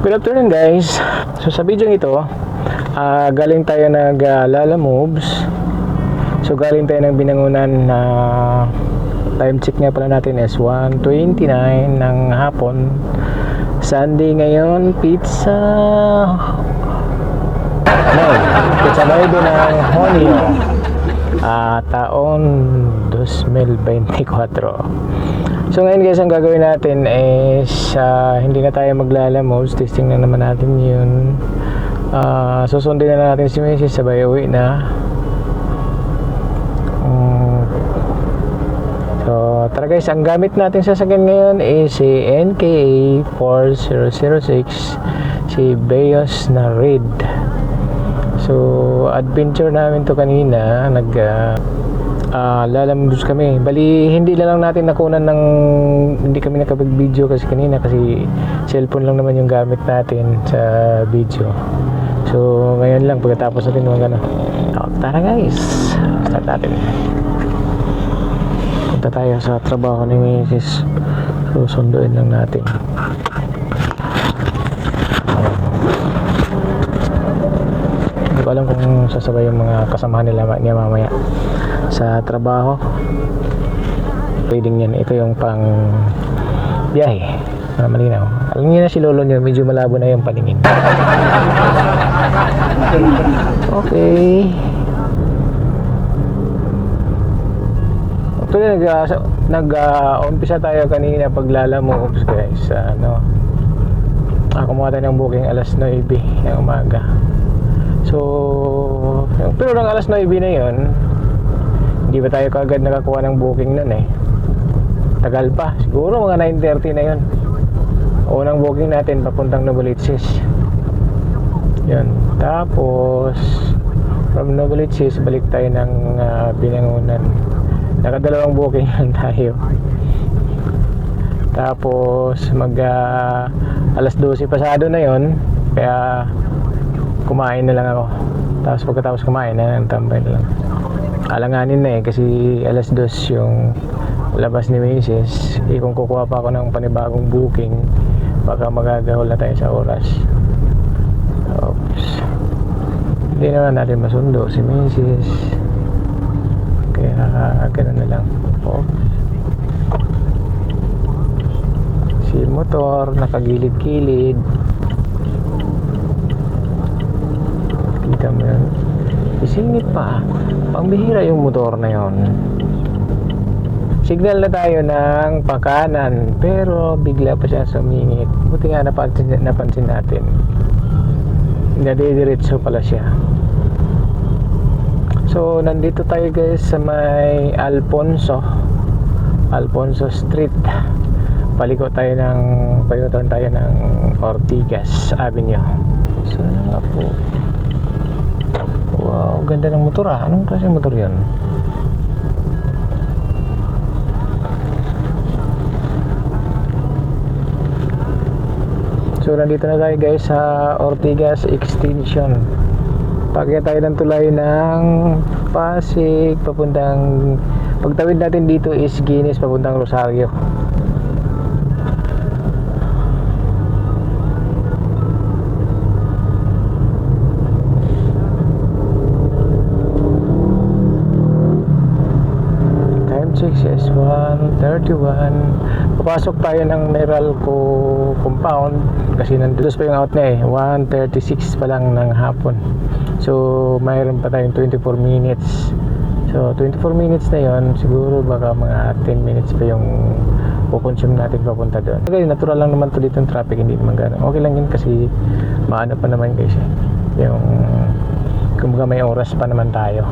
Good afternoon guys. So sa video ito, ah, galing tayo nag ah, Lala Moves. So galing tayo ng binangunan na time check nga pala natin is 1.29 ng hapon. Sunday ngayon, pizza. No, pizza baby ng Honey. Ah, taon 2024. So ngayon guys, ang gagawin natin is ah, hindi na tayo maglalamos. Testing na naman natin yun. Ah, susundin na natin si Mrs. sabay uwi na. Mm. So tara guys, ang gamit natin sa sasakyan ngayon is si NKA 4006 si Beos na Red. So adventure namin to kanina, nag ah, Ah, lalamabos kami. Bali, hindi na lang natin nakunan ng hindi kami nakapag-video kasi kanina kasi cellphone lang naman yung gamit natin sa video. So, ngayon lang pagkatapos natin mga gano'n. Oh, tara guys. Start natin. Punta tayo sa trabaho ni Mrs. So, sunduin lang natin. Hindi ko alam kung sasabay yung mga kasamahan nila niya mamaya sa trabaho. Pwedeng yan. Ito yung pang biyahe. Para malinaw. Alam niyo na si Lolo niyo, medyo malabo na yung paningin. Okay. Actually, nag, uh, nag uh, umpisa tayo kanina paglalamoves guys. sa ano, ah, kumuha tayo ng booking alas 9 ng umaga. So, pero ng alas 9 na yon hindi ba tayo kagad nakakuha ng booking nun eh. Tagal pa. Siguro mga 9.30 na yon Unang booking natin papuntang Novaliches. Yun. Tapos, from Novaliches, balik tayo ng ah, Binangunan. Nakadalawang booking lang tayo. Tapos, mag ah, alas 12 pasado na yon Kaya, kumain na lang ako. Tapos pagkatapos kumain na, tambay na lang. Alanganin na eh, kasi alas 2 yung labas ni Mrs. Eh, kung kukuha pa ako ng panibagong booking, baka magagahol na tayo sa oras. Oops. Hindi naman natin masundo si Mrs. Kaya ganun na lang. Oops. Si motor, nakagilid-kilid. Kita mo yun? Isingit pa. Pangbihira yung motor na yon. Signal na tayo ng pakanan pero bigla pa siya sumingit. Buti nga napansin, napansin natin. Nadidiretso pala siya. So, nandito tayo guys sa may Alfonso. Alfonso Street. Paliko tayo ng, payutan tayo ng Ortigas Avenue. Sana nga po. Ganda ng motor ah. Anong klase motor yan? So, nandito na tayo guys sa Ortigas Extension. Pagkaya tayo ng tulay ng Pasig, papuntang pagtawid natin dito is Guinness, papuntang Rosario. Is 1.31 Papasok tayo ng Meralco compound Kasi nandito pa yung out niya eh. 1.36 pa lang ng hapon. So mayroon pa tayong 24 minutes. So 24 minutes na yon Siguro baka mga 10 minutes pa yung kukonsume natin papunta doon. Okay, natural lang naman to dito yung traffic. Hindi naman gano'n Okay lang yun kasi maano pa naman guys eh. Yung kumbaga may oras pa naman tayo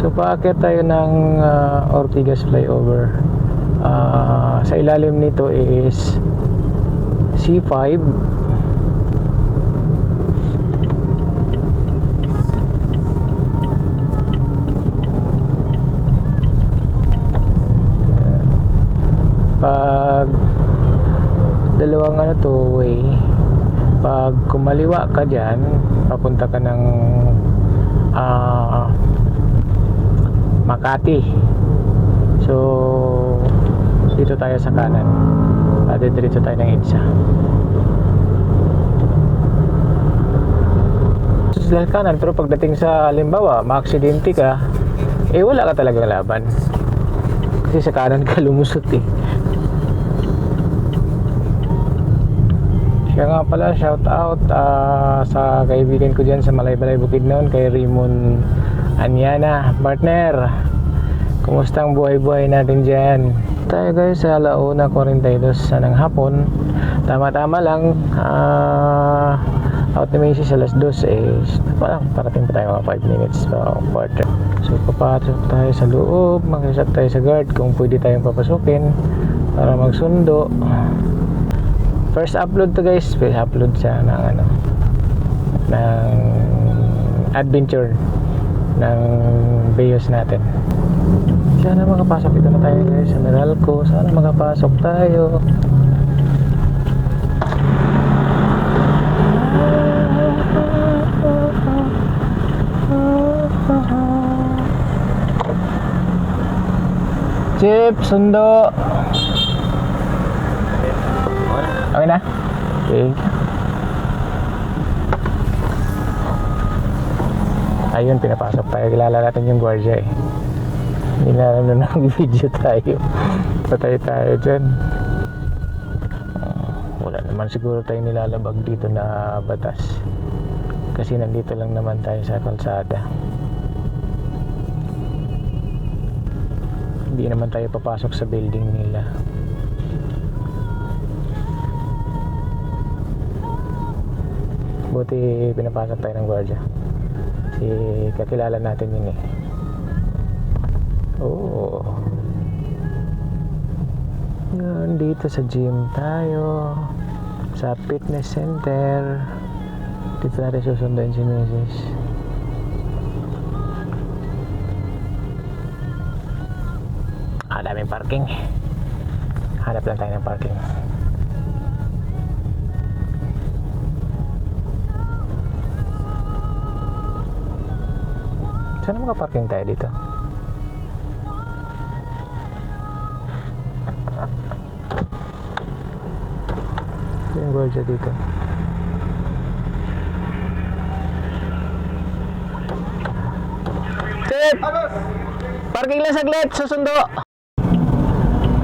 So paakyat tayo ng ah, Ortigas flyover. Ah, sa ilalim nito is C5. Pag dalawang ano to way pag kumaliwa ka dyan papunta ka ng ah, Makati. So, dito tayo sa kanan. Uh, diretso tayo ng EDSA. Sa kanan, pero pagdating sa halimbawa, maaksidente ka, eh wala ka talagang laban. Kasi sa kanan ka lumusot eh. Siya nga pala, shout out ah, sa kaibigan ko dyan sa Malaybalay Bukidnon, kay Raymond Anyana. Partner, kumusta ang buhay-buhay natin dyan? Tayo guys sa Launa 42 sa ng hapon. Tama-tama lang, ah, out ni Macy sa alas 2 eh, parang parating pa tayo mga 5 minutes pa quarter. So papasok tayo sa loob, makisap tayo sa guard kung pwede tayong papasukin para magsundo. First upload to guys, first upload siya ng ano ng adventure ng Beos natin. Sana makapasok dito na tayo guys sa Meralco. Sana makapasok tayo. Chip, sundo. Okay na? Okay. Ayun, pinapasok tayo. Kilala natin yung gwardiya eh. Hindi na alam na nag-video tayo. Patay tayo dyan. Ah, wala naman siguro tayo nilalabag dito na batas. Kasi nandito lang naman tayo sa kalsada. Hindi naman tayo papasok sa building nila. Buti pinapasok tayo ng gwardiya. Si kakilala natin yun eh. Oo. Yan, dito sa gym tayo. Sa fitness center. Dito natin susundan si Mrs. Ah, daming parking. Hanap lang tayo ng parking. Saan makaparking tayo dito? Ito yung gwardiya dito. Tip! Parking lang saglit, susundo!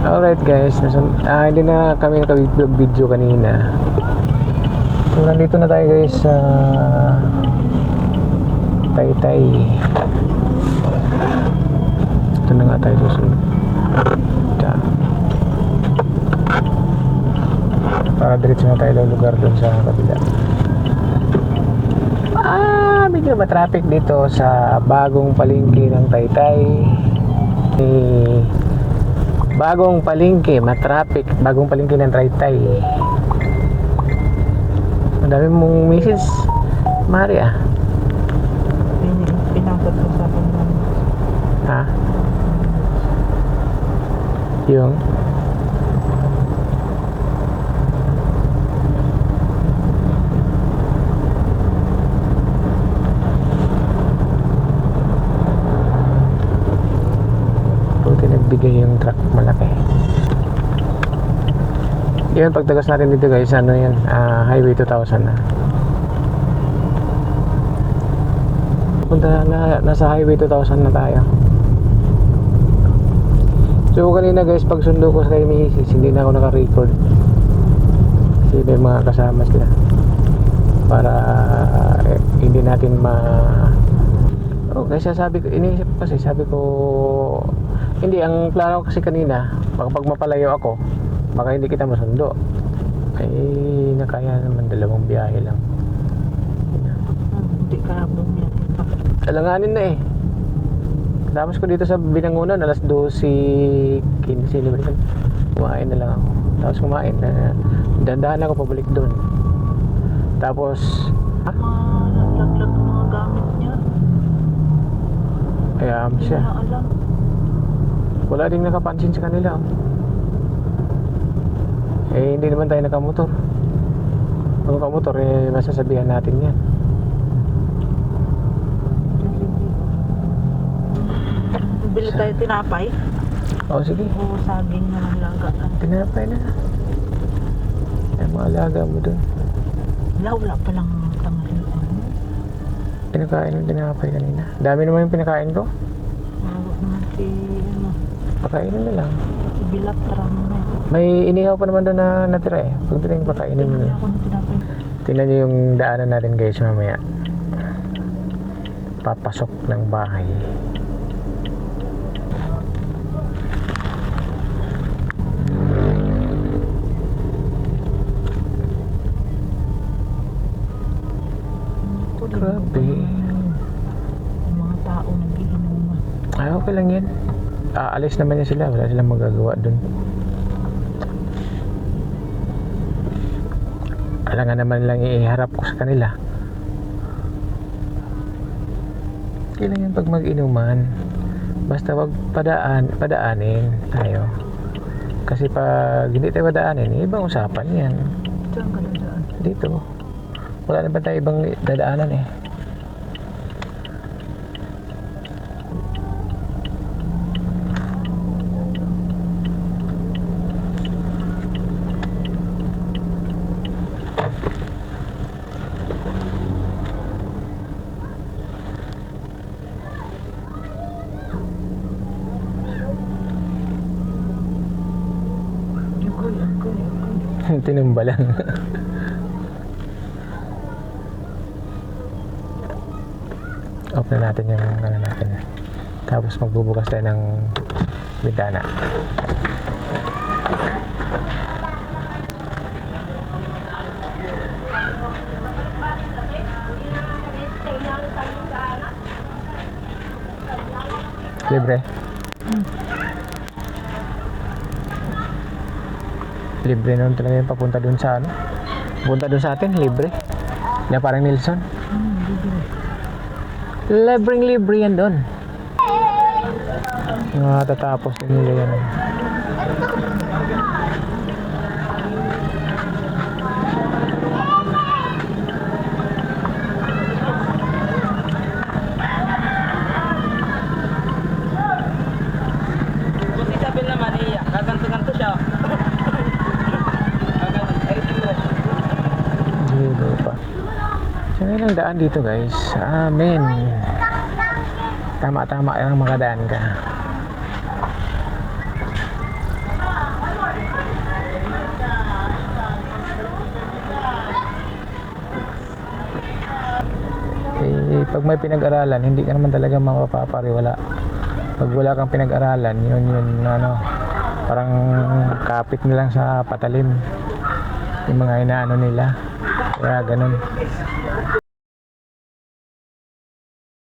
Alright guys, nasun ah, hindi na kami naka-vlog video kanina. So nandito na tayo guys sa Taytay. Ito na nga tayo susunod. Diyan. Para diretso na tayo ng lugar doon sa kabila. Ah, medyo ba traffic dito sa bagong palengke ng Taytay. Eh, bagong palengke, matraffic. Bagong palengke ng Taytay. Ang dami mong misis. Mari ah. Pin- pinasok ko sa akin ng Ha? Yung? Buti nagbigay yung truck malaki. Yun, pagtagas natin dito guys, ano yan, ah, highway 2000 na. Punta na, nasa highway 2000 na tayo. So kanina guys, pag sundo ko sa kay Mrs. hindi na ako naka-record. Kasi may mga kasama sila. Para eh, hindi natin ma... Oh, kasi sabi ko, iniisip kasi, sabi ko, hindi, ang plano kasi kanina, baka pag mapalayo ako, baka hindi kita masundo. Ay, nakaya naman dalawang biyahe lang. hindi ka yan. Alanganin na eh. Tapos ko dito sa Binangunan, alas 12, 15, di ba? Kumain na lang ako. Tapos kumain na, dandahan ako pabalik doon. Tapos, ha? Malaglag ng mga gamit niya. Kaya Hindi siya. na. Wala ding nakapansin sa kanila. Eh, hindi naman tayo nakamotor. Kung nakamotor, eh, masasabihan natin yan. Kasi Bili tayo tinapay. O sige, O saging na lang laga. tinapay na. Ay, mga alaga mo dun. Wala, wala pa lang tanghalian. Pinakain mo tinapay kanina. Dami naman yung pinakain ko. Mawag naman si, ano, Pakainin mo lang. si mo na. May inihaw pa naman doon na natira eh. Pagdating pakainin mo Bili na. ako ng tinapay. Tingnan niyo yung daanan natin guys mamaya. Papasok ng bahay. Ito, Grabe. Yung mga tao nagiinuman. Ay, okay lang yan. Aalis naman niya sila. Wala silang magagawa dun. Alangan naman lang iharap ko sa kanila. Okay lang yan pag mag-inuman. Basta wag padaan, padaanin tayo. Kasi pag hindi tayo padaanin, ibang usapan yan. Na. Dito. Wala naman tayo ibang dadaanan eh. lang. Off na natin yung ano natin. Tapos magbubukas tayo ng bintana. Libre. Libre naman talaga yung papunta dun sa ano. Punta dun sa atin, libre. Na parang Nilsson. Hmm, libre. Libreng libre yan doon. Mga tatapos din nila yan. Kung si Isabel naman, iya, kaganto-ganto siya. Kaganto, ay, dito. Libre pa. Ang daan dito guys. Amen. Tama-tama lang makadaan ka. Eh, pag may pinag-aralan, hindi ka naman talaga mapapariwala. Pag wala kang pinag-aralan, yun yun ano, parang kapit na lang sa patalim yung mga inaano nila. Kaya ganun.